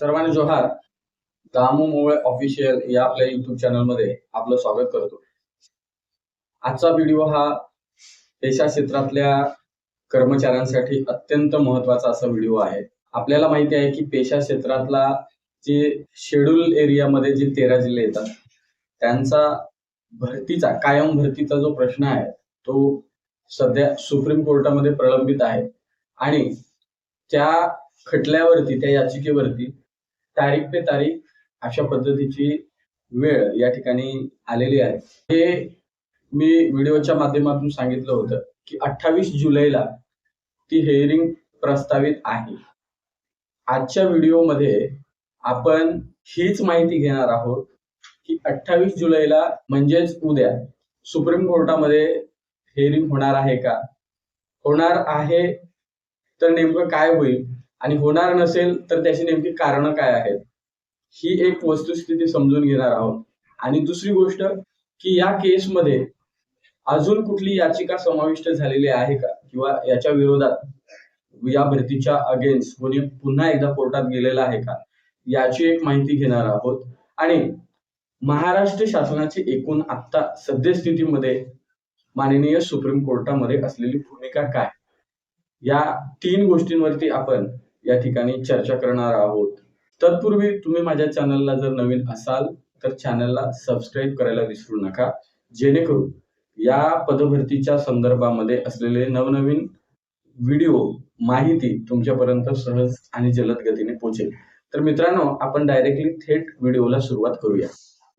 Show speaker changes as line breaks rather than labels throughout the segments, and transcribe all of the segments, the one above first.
सर्वांनी जोहार. दामू मोळे ऑफिशियल या आपल्या युट्यूब चॅनलमध्ये आपलं स्वागत करतो. आजचा व्हिडिओ हा पेशा क्षेत्रातल्या कर्मचाऱ्यांसाठी अत्यंत महत्त्वाचा असा व्हिडिओ आहे. आपल्याला माहिती आहे की पेशा क्षेत्रातला जे शेड्यूल एरियामध्ये जे तेरा जिल्हे येतात त्यांचा भरतीचा कायम भरतीचा जो प्रश्न आहे तो सध्या सुप्रीम कोर्टामध्ये प्रलंबित आहे. आणि त्या खटल्यावरती त्या याचिकेवरती तारीख पे तारीख अशा पद्धतीची वेळ या ठिकाणी आलेली आहे. हे मी व्हिडिओच्या माध्यमातून सांगितलं होतं की अठ्ठावीस जुलैला ती हेअरिंग प्रस्तावित आहे. आजच्या व्हिडिओमध्ये आपण हीच माहिती घेणार आहोत की अठ्ठावीस जुलैला म्हणजेच उद्या सुप्रीम कोर्टामध्ये हेअरिंग होणार आहे का? होणार आहे तर नेमकं काय होईल? आणि होणार नसेल तर त्याची नेमकी कारणं काय आहेत? ही एक वस्तुस्थिती समजून घेणार आहोत. आणि दुसरी गोष्ट की या केसमध्ये अजून कुठली याचिका समाविष्ट झालेली आहे का? किंवा याच्या विरोधात या भरतीच्या अगेन्स्ट कोणी पुन्हा एकदा कोर्टात गेलेला आहे का? याची एक माहिती घेणार आहोत. आणि महाराष्ट्र शासनाची एकूण आता सद्यस्थितीमध्ये माननीय सुप्रीम कोर्टामध्ये असलेली भूमिका काय? या तीन गोष्टींवरती आपण या ठिकाणी चर्चा करणार आहोत. तत्पूर्वी तुम्ही माझ्या चॅनलला जर नवीन असाल तर चॅनलला सबस्क्राईब करायला विसरू नका. जेणेकरून या पदभरतीच्या संदर्भामध्ये असलेले नवनवीन व्हिडिओ माहिती तुमच्यापर्यंत सहज आणि जलद गतीने पोहोचेल तर मित्रांनो आपण डायरेक्टली थेट व्हिडिओला सुरुवात करूया.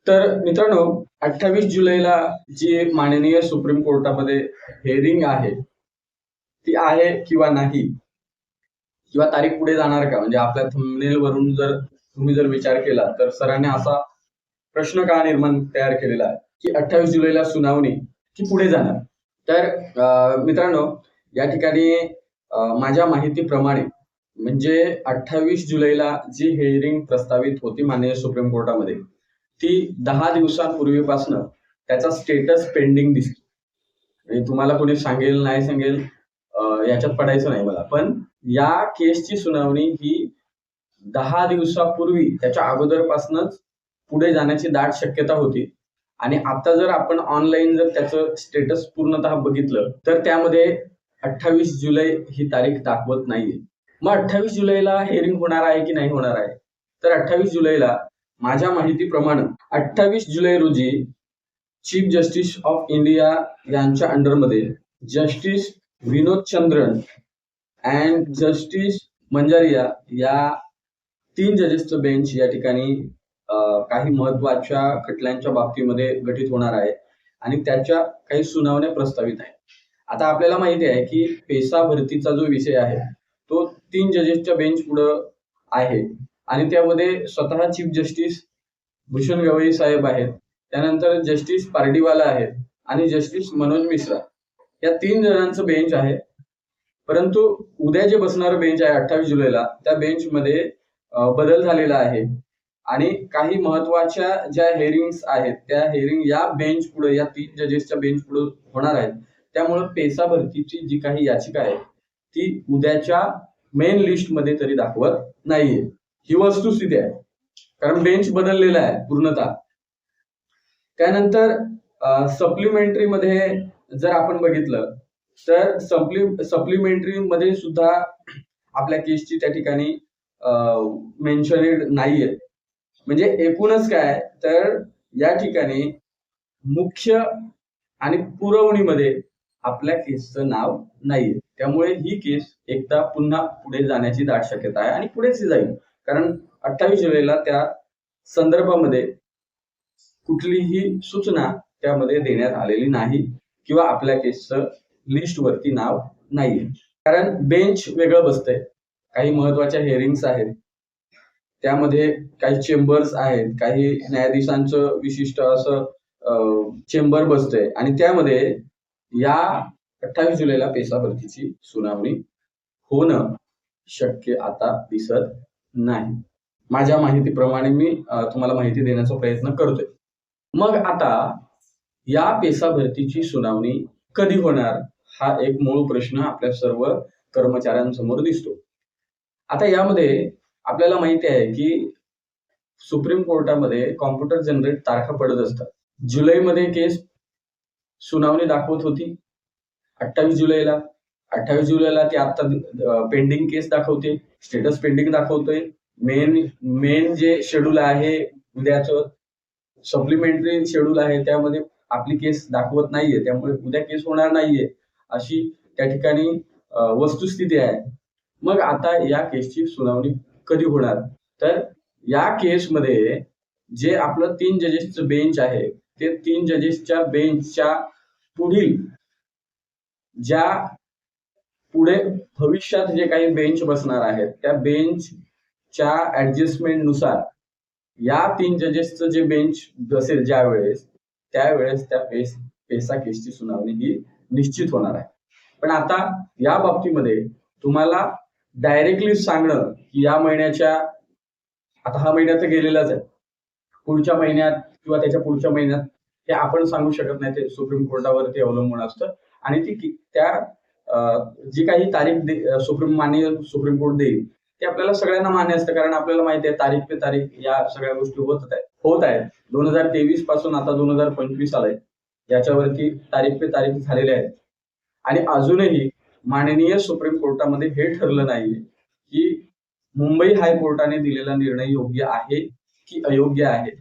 तर मित्रांनो अठ्ठावीस जुलैला जी माननीय सुप्रीम कोर्टामध्ये हेअरिंग आहे ती आहे किंवा नाही किंवा तारीख पुढे जाणार का? म्हणजे आपल्या थंबनेल वरून जर तुम्ही जर विचार केला तर सरांनी असा प्रश्न का निर्माण तयार केलेला आहे? की अठ्ठावीस जुलैला सुनावणी की पुढे जाणार? तर मित्रांनो या ठिकाणी माझ्या माहितीप्रमाणे म्हणजे अठ्ठावीस जुलैला जी हेअरिंग प्रस्तावित होती माननीय सुप्रीम कोर्टामध्ये ती दहा दिवसांपूर्वीपासनं त्याचा स्टेटस पेंडिंग दिसतो. तुम्हाला कोणी सांगेल नाही सांगेल याच्यात पडायचं नाही मला. पण या केसची सुनावणी ही दहा दिवसापूर्वी त्याच्या अगोदरपासूनच पुढे जाण्याची दाट शक्यता होती. आणि आता जर आपण ऑनलाईन जर त्याचं स्टेटस पूर्णतः बघितलं तर त्यामध्ये अठ्ठावीस जुलै ही तारीख दाखवत नाहीये. मग अठ्ठावीस जुलैला हेअरिंग होणार आहे की नाही होणार आहे? तर अठ्ठावीस जुलैला माझ्या माहितीप्रमाणे अठ्ठावीस जुलै रोजी चीफ जस्टिस ऑफ इंडिया यांच्या अंडरमध्ये justice Vinod Chandran and justice Manjaria या तीन जजेसचं बेंच या ठिकाणी काही महत्त्वाच्या खटल्यांच्या बाबतीमध्ये गठीत होणार आहे आणि त्याच्या काही सुनावण्या प्रस्तावित आहेत. आता आपल्याला माहिती आहे की पेसा भरतीचा जो विषय आहे तो तीन जजेसच्या बेंच पुढं आहे. आणि त्यामध्ये स्वतः चीफ जस्टिस भूषण गवई साहेब आहेत त्यानंतर जस्टिस पार्डीवाला आहेत आणि जस्टिस मनोज मिश्रा. या तीन जणांचं बेंच आहे. परंतु उद्या जे बसणारं बेंच आहे अठ्ठावीस जुलैला त्या बेंचमध्ये बदल झालेला आहे. आणि काही महत्त्वाच्या ज्या हेअरिंग्स आहेत त्या हेअरिंग या बेंच पुढे या तीन जजेसच्या बेंच पुढे होणार आहेत. त्यामुळे पेसा भरतीची जी काही याचिका आहे ती उद्याच्या मेन लिस्टमध्ये तरी दाखवत नाहीये. ही वस्तुस्थिती आहे. कारण बेंच बदललेला आहे पूर्णतः. त्यानंतर सप्लिमेंटरी मध्ये जर आपण बघितलं तर सप्लि सप्लिमेंटरी मध्ये सुद्धा आपल्या केसची त्या ठिकाणी मेन्शनेड नाहीये. म्हणजे एकूणच काय तर या ठिकाणी मुख्य आणि पुरवणीमध्ये आपल्या केसचं नाव नाहीये. त्यामुळे ही केस एकदा पुन्हा पुढे जाण्याची दाट शक्यता आहे आणि पुढेच जाईल. कारण अठ्ठावीस जुलैला त्या संदर्भामध्ये कुठलीही सूचना त्यामध्ये देण्यात आलेली नाही किंवा आपल्या केसचं लिस्ट वरती नाव नाहीये. कारण बेंच वेगळं बसतंय. काही महत्त्वाच्या हेअरिंग्स आहेत. त्यामध्ये काही चेंबर्स आहेत. काही न्यायाधीशांचं विशिष्ट असं चेंबर बसतंय. आणि त्यामध्ये या अठ्ठावीस जुलैला पेसा भरतीची सुनावणी होणं शक्य आता दिसत नाही. माझ्या माहितीप्रमाणे मी तुम्हाला माहिती देण्याचा प्रयत्न करतोय. मग आता या पेसा भरतीची सुनावणी कधी होणार हा एक मूळ प्रश्न आपल्या सर्व कर्मचाऱ्यांसमोर दिसतो. आता यामध्ये आपल्याला माहिती आहे की सुप्रीम कोर्टामध्ये कॉम्प्युटर जनरेट तारखा पडत असतात. जुलैमध्ये केस सुनावणी दाखवत होती. अठ्ठावीस जुलैला. अठ्ठावीस जुलैला ती आता पेंडिंग केस दाखवते. स्टेटस पेंडिंग दाखवतोय. मेन मेन जे शेड्यूल आहे उद्याचं सप्लिमेंटरी शेड्यूल आहे त्यामध्ये आपली केस दाखवत नाहीये त्यामुळे उद्या केस होणार नाहीये अशी त्या ठिकाणी वस्तुस्थिती आहे. मग आता या केसची सुनावणी कधी होणार? तर या केसमध्ये जे आपलं तीन जजेसचं बेंच आहे ते तीन जजेसच्या बेंचच्या पुढील ज्या पुढे भविष्यात जे काही बेंच बसणार आहेत त्या बेंचच्या ऍडजस्टमेंटनुसार या तीन जजेसचं जे बेंच बसेल ज्या वेळेस त्यावेळेस त्या पेस पेसा केसची सुनावणी ही निश्चित होणार आहे. पण आता या बाबतीमध्ये तुम्हाला डायरेक्टली सांगणं की या महिन्याच्या आता हा महिन्यात तर गेलेलाच आहे. पुढच्या महिन्यात किंवा त्याच्या पुढच्या महिन्यात हे आपण सांगू शकत नाही ते सुप्रीम कोर्टावरती अवलंबून असतं. आणि ती त्या जी काही तारीख दे- सुप्रीम मान्य सुप्रीम कोर्ट देईल ते आपल्याला सगळ्यांना मान्य असतं कारण आपल्याला माहिती आहे तारीख पे तारीख या सगळ्या गोष्टी होत आहेत. होत आहेत. दोन हजार तेवीसपासून आता दोन हजार पंचवीस आलंय. याच्यावरती तारीख पे तारीख झालेल्या आहेत आणि अजूनही माननीय सुप्रीम कोर्टामध्ये हे ठरलं नाहीये की मुंबई हायकोर्टाने दिलेला निर्णय योग्य आहे की अयोग्य आहे.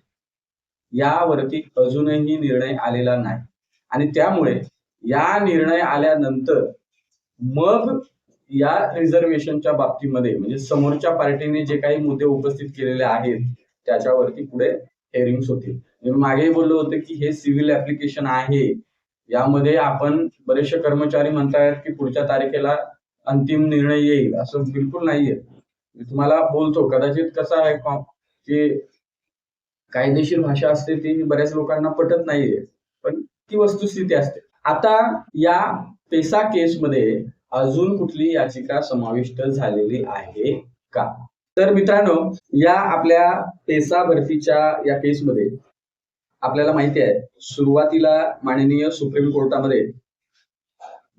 यावरती अजूनही निर्णय आलेला नाही. आणि त्यामुळे या निर्णय आल्यानंतर मग या रिझर्वेशनच्या बाबतीमध्ये म्हणजे समोरच्या पार्टीने जे काही मुद्दे उपस्थित केलेले आहेत त्याच्यावरती पुढे हेअरिंग्स होतील. मागे मागेही बोललो होते की हे सिव्हिल ऍप्लिकेशन आहे. यामध्ये आपण बरेचसे कर्मचारी म्हणतायत की पुढच्या तारखेला अंतिम निर्णय येईल असं बिलकुल नाहीये. मी तुम्हाला बोलतो कदाचित कसं आहे की कायदेशीर भाषा असते ती बऱ्याच लोकांना पटत नाहीये पण ती वस्तुस्थिती असते. आता या पेसा केसमध्ये अजून कुठली याचिका समाविष्ट झालेली आहे का? तर मित्रांनो या आपल्या पेसा भरतीच्या या केसमध्ये आपल्याला माहिती आहे सुरुवातीला माननीय सुप्रीम कोर्टामध्ये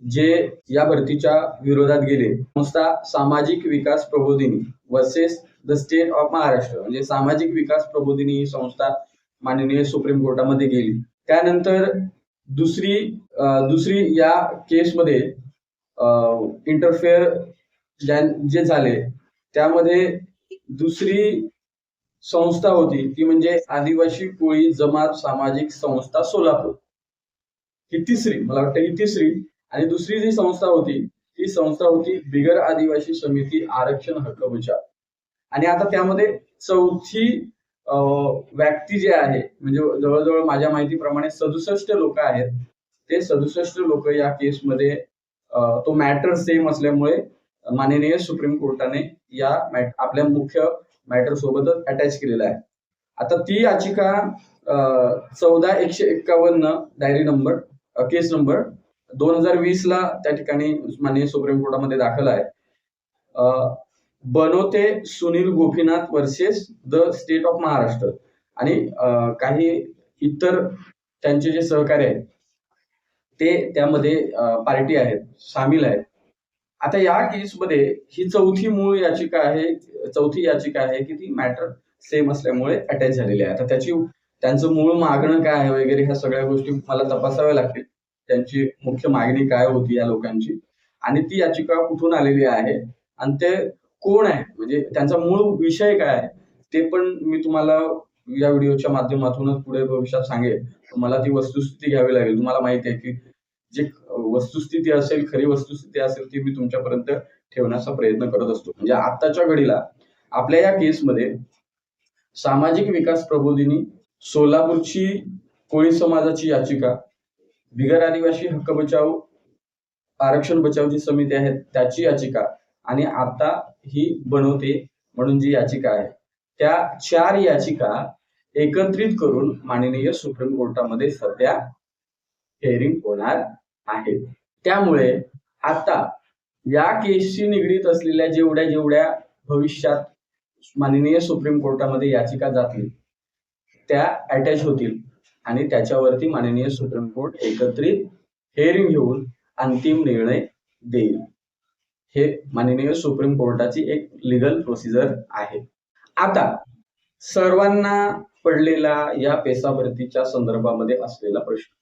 जे या भरतीच्या विरोधात गेले संस्था Samajik Vikas Prabodhini versus the state of Maharashtra म्हणजे सामाजिक विकास प्रबोधिनी ही संस्था माननीय सुप्रीम कोर्टामध्ये गेली. त्यानंतर दुसरी दुसरी या केसमध्ये इंटरफेअर जे झाले त्यामध्ये दुसरी संस्था होती ती म्हणजे आदिवासी कोळी जमात सामाजिक संस्था सोलापूर. ही तिसरी मला वाटतं ही तिसरी. आणि दुसरी जी संस्था होती ती संस्था होती बिगर आदिवासी समिती आरक्षण हक्क बचाव आणि आता त्यामध्ये चौथी व्यक्ती जे आहे म्हणजे जवळजवळ माझ्या माहितीप्रमाणे सदुसष्ट लोक आहेत ते सदुसष्ट लोक या केसमध्ये तो मॅटर सेम असल्यामुळे माननीय सुप्रीम कोर्टाने या आपल्या मुख्य मॅटर सोबतच अटॅच केलेला आहे. आता ती याचिका चौदा एकशे एक्कावन्न डायरी नंबर केस नंबर दोन हजार वीस ला त्या ठिकाणी माननीय सुप्रीम कोर्टामध्ये दाखल आहे. बनोते बनवते Sunil Gopinath versus the state of Maharashtra आणि काही इतर त्यांचे जे सहकारी आहेत ते त्यामध्ये पार्टी आहेत सामील आहेत. आता या केसमध्ये ही चौथी मूळ याचिका आहे चौथी याचिका आहे की ती मॅटर सेम असल्यामुळे अटॅच झालेली आहे. आता त्याची त्यांचं मूळ मागणं काय आहे वगैरे ह्या सगळ्या गोष्टी मला तपासाव्या लागतील. त्यांची मुख्य मागणी काय होती या लोकांची? आणि ती याचिका कुठून आलेली आहे? आणि ते कोण आहे? म्हणजे त्यांचा मूळ विषय काय आहे? ते पण मी तुम्हाला या व्हिडिओच्या माध्यमातूनच पुढे भविष्यात सांगेल मला ती वस्तुस्थिती घ्यावी लागेल. तुम्हाला माहिती आहे की जी वस्तुस्थिती असेल खरी वस्तुस्थिती असेल ती मी तुमच्यापर्यंत ठेवण्याचा प्रयत्न करत असतो. म्हणजे आताच्या घडीला आपल्या या केसमध्ये सामाजिक विकास प्रबोधिनी सोलापूरची कोळी समाजाची याचिका बिगर आदिवासी हक्क बचाव आरक्षण बचाव जी समिती आहे त्याची याचिका आणि आता ही बनवते म्हणून जी याचिका आहे त्या चार याचिका एकत्रित करून माननीय सुप्रीम कोर्टामध्ये सध्या हेअरिंग होणार आहे. त्यामुळे आता या केसशी निगडीत असलेल्या जेवढ्या जेवढ्या भविष्यात माननीय सुप्रीम कोर्टामध्ये याचिका जातील त्या अटॅच होतील आणि त्याच्यावरती माननीय सुप्रीम कोर्ट एकत्रित हेअरिंग घेऊन अंतिम निर्णय देईल. हे माननीय सुप्रीम कोर्टाची एक लिगल प्रोसिजर आहे. आता सर्वांना पडलेला या पेसा भरतीच्या संदर्भामध्ये असलेला प्रश्न.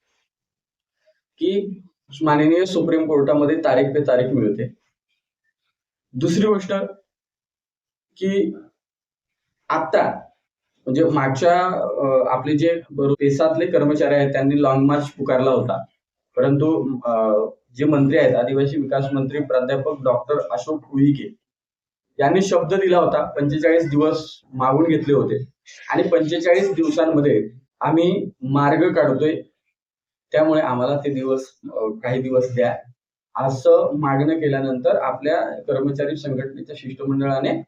की माननीय सुप्रीम कोर्टामध्ये तारीख पे तारीख मिळते. दुसरी गोष्ट की आता म्हणजे मागच्या आपले जे बरो- पेसातले कर्मचारी आहेत त्यांनी लॉंग मार्च पुकारला होता. परंतु जे मंत्री आहेत आदिवासी विकास मंत्री प्राध्यापक डॉक्टर अशोक उईके यांनी शब्द दिला होता पंचेचाळीस दिवस मागून घेतले होते. आणि पंचेचाळीस दिवसांमध्ये आम्ही मार्ग काढतोय त्यामुळे आम्हाला ते दिवस काही दिवस द्या. असं मागणं केल्यानंतर आपल्या कर्मचारी संघटनेच्या शिष्टमंडळाने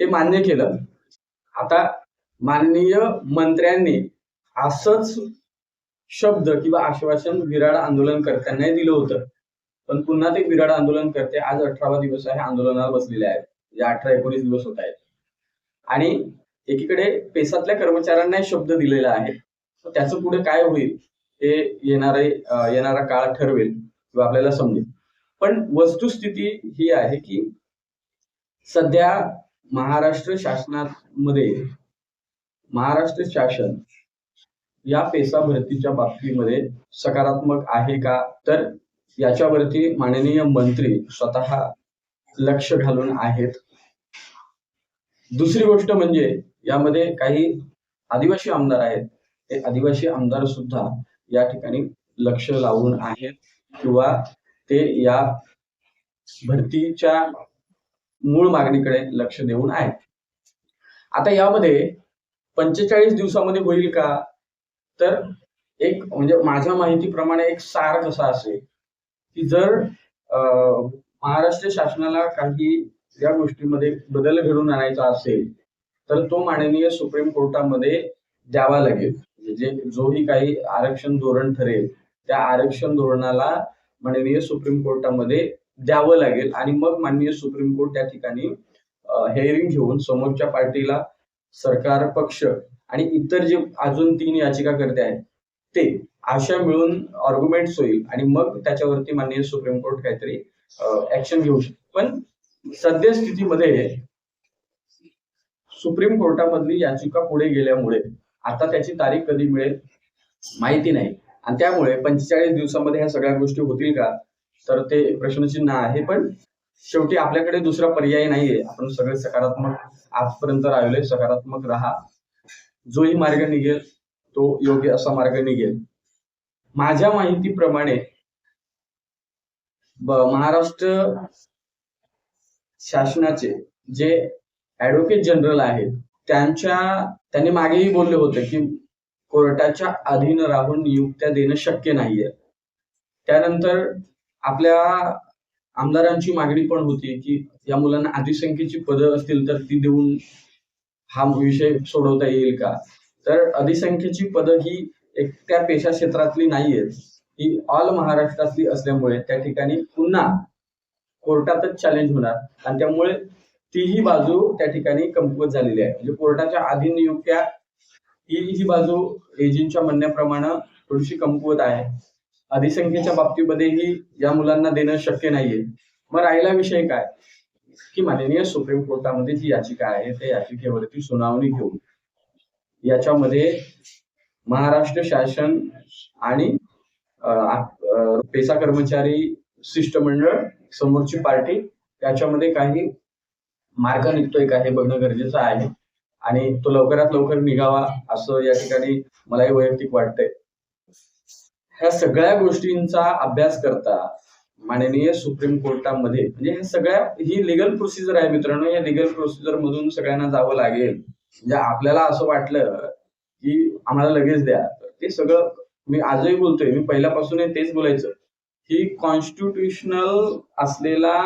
ते मान्य केलं. आता माननीय मंत्र्यांनी असंच शब्द किंवा आश्वासन विराड आंदोलनकर्त्यांनाही दिलं होतं. पण पुन्हा ते विराड आंदोलनकर्ते आज अठरावा दिवस आहे. आंदोलनाला बसलेले आहेत. या अठरा एकोणीस दिवस होत आहेत. आणि एकीकडे पेसातल्या कर्मचाऱ्यांना शब्द दिलेला आहे. त्याचं पुढे काय होईल? हे येणारे येणारा काळ ठरवेल किंवा आपल्याला समजेल. पण वस्तुस्थिती ही आहे की सध्या महाराष्ट्र शासनामध्ये महाराष्ट्र शासन या पेसा भरतीच्या बाबतीमध्ये सकारात्मक आहे का? तर याच्यावरती माननीय मंत्री स्वतः लक्ष घालून आहेत. दुसरी गोष्ट म्हणजे यामध्ये काही आदिवासी आमदार आहेत. ते आदिवासी आमदार सुद्धा या ठिकाणी लक्ष लावून आहेत किंवा ते या भरतीच्या मूळ मागणीकडे लक्ष देऊन आहेत आता यामध्ये पंचेचाळीस दिवसामध्ये होईल का? तर एक म्हणजे माझ्या माहितीप्रमाणे एक सार कसा असेल की जर महाराष्ट्र शासनाला काही या गोष्टीमध्ये बदल घडून आणायचा असेल तर तो माननीय सुप्रीम कोर्टामध्ये द्यावा लागेल. जे जोही काही आरक्षण धोरण ठरेल त्या आरक्षण धोरणाला माननीय सुप्रीम कोर्टामध्ये द्यावं लागेल आणि मग माननीय सुप्रीम कोर्ट त्या ठिकाणी हेअरिंग घेऊन समोरच्या पार्टीला सरकार पक्ष आणि इतर जे अजून तीन याचिकाकर्ते आहेत ते अशा मिळून आर्ग्युमेंट्स होईल आणि मग त्याच्यावरती माननीय सुप्रीम कोर्ट काहीतरी ऍक्शन घेऊ शकतो. पण सद्यस्थितीमध्ये सुप्रीम कोर्टामधली याचिका पुढे गेल्यामुळे आता त्याची तारीख कधी मिळेल माहिती नाही. आणि त्यामुळे पंचेचाळीस दिवसामध्ये ह्या सगळ्या गोष्टी होतील का? तर ते प्रश्नचिन्ह आहे पण शेवटी आपल्याकडे दुसरा पर्याय नाहीये. आपण सगळे सकारात्मक आजपर्यंत राहिलोय सकारात्मक राहा. जोही मार्ग निघेल तो योग्य असा मार्ग निघेल. माझ्या माहितीप्रमाणे महाराष्ट्र शासनाचे जे ऍडव्होकेट जनरल आहेत त्यांच्या त्यांनी मागेही बोलले होते की कोर्टाच्या अधीन राहून नियुक्त्या देणं शक्य नाहीये. त्यानंतर आपल्या आमदारांची मागणी पण होती की या मुलांना अधिसंख्येची पदं असतील तर ती देऊन हा विषय सोडवता येईल का? तर अधिसंख्येची पदं ही एकट्या पेशा क्षेत्रातली नाहीयेत ही ऑल महाराष्ट्रातली असल्यामुळे त्या ठिकाणी पुन्हा कोर्टातच चॅलेंज होणार. आणि त्यामुळे तीही बाजू त्या ठिकाणी कमकुवत झालेली आहे. म्हणजे कोर्टाच्या अधीन नियुक्त्या ही ही बाजू एजींच्या म्हणण्याप्रमाणे थोडीशी कमकुवत आहे. अधिसंख्येच्या बाबतीमध्येही या मुलांना देणं शक्य नाहीये. मग राहिला विषय काय? की माननीय सुप्रीम कोर्टामध्ये जी याचिका आहे त्या याचिकेवरती सुनावणी घेऊन याच्यामध्ये महाराष्ट्र शासन आणि पेसा कर्मचारी शिष्टमंडळ समोरची पार्टी त्याच्यामध्ये काही मार्ग निघतोय का हे बघणं गरजेचं आहे. आणि तो लवकरात लवकर निघावा असं या ठिकाणी मलाही वैयक्तिक वाटतंय. ह्या सगळ्या गोष्टींचा अभ्यास करता माननीय सुप्रीम कोर्टामध्ये म्हणजे ह्या सगळ्या ही लिगल प्रोसिजर आहे मित्रांनो या लिगल प्रोसिजर मधून सगळ्यांना जावं लागेल. म्हणजे आपल्याला असं वाटलं की आम्हाला लगेच द्या. ते सगळं मी आजही बोलतोय मी पहिल्यापासून तेच बोलायचं. ही कॉन्स्टिट्युशनल असलेला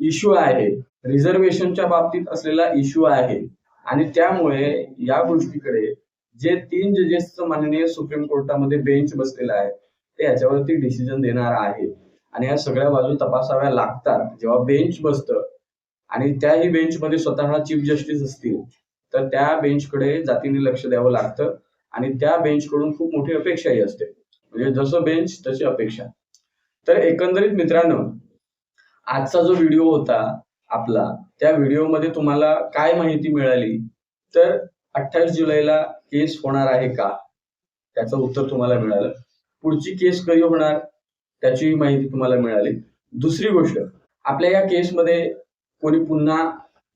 इश्यू आहे. रिझर्वेशनच्या बाबतीत असलेला इश्यू आहे. आणि त्यामुळे या गोष्टीकडे जे तीन जजेसचं माननीय सुप्रीम कोर्टामध्ये बेंच बसलेला आहे ते याच्यावरती डिसिजन देणार आहे. आणि या सगळ्या बाजू तपासाव्या लागतात. जेव्हा बेंच बसतं आणि त्याही बेंचमध्ये स्वतः चीफ जस्टिस असतील तर त्या बेंचकडे जातीने लक्ष द्यावं लागतं. आणि त्या बेंचकडून खूप मोठी अपेक्षाही असते. म्हणजे जसं बेंच तशी अपेक्षा. तर एकंदरीत मित्रांनो आजचा जो व्हिडिओ होता आपला त्या व्हिडिओमध्ये तुम्हाला काय माहिती मिळाली? तर अठ्ठावीस जुलैला केस होणार आहे का? त्याचं उत्तर तुम्हाला मिळालं. पुढची केस कधी होणार? त्याची माहिती तुम्हाला मिळाली. दुसरी गोष्ट आपल्या या केसमध्ये कोणी पुन्हा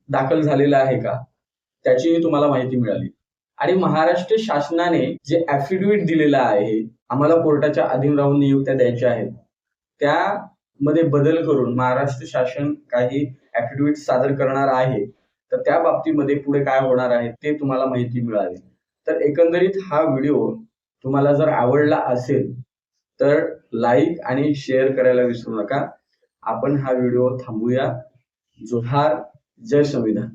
दाखल झालेला आहे का? त्याचीही तुम्हाला माहिती मिळाली. आणि महाराष्ट्र शासनाने जे ऍफिडेव्हिट दिलेलं आहे आम्हाला कोर्टाच्या अधीन राहून नियुक्त्या द्यायच्या आहेत त्या मध्ये बदल करून महाराष्ट्र शासन काही ऍफिडेव्हिट सादर करणार आहे तर त्या बाबतीमध्ये पुढे काय होणार आहे ते तुम्हाला माहिती मिळाली. तर एकंदरीत हा व्हिडिओ तुम्हाला जर आवडला असेल तर लाईक आणि शेअर करायला विसरू नका. आपण हा व्हिडिओ थांबूया. जोहार जय संविधान.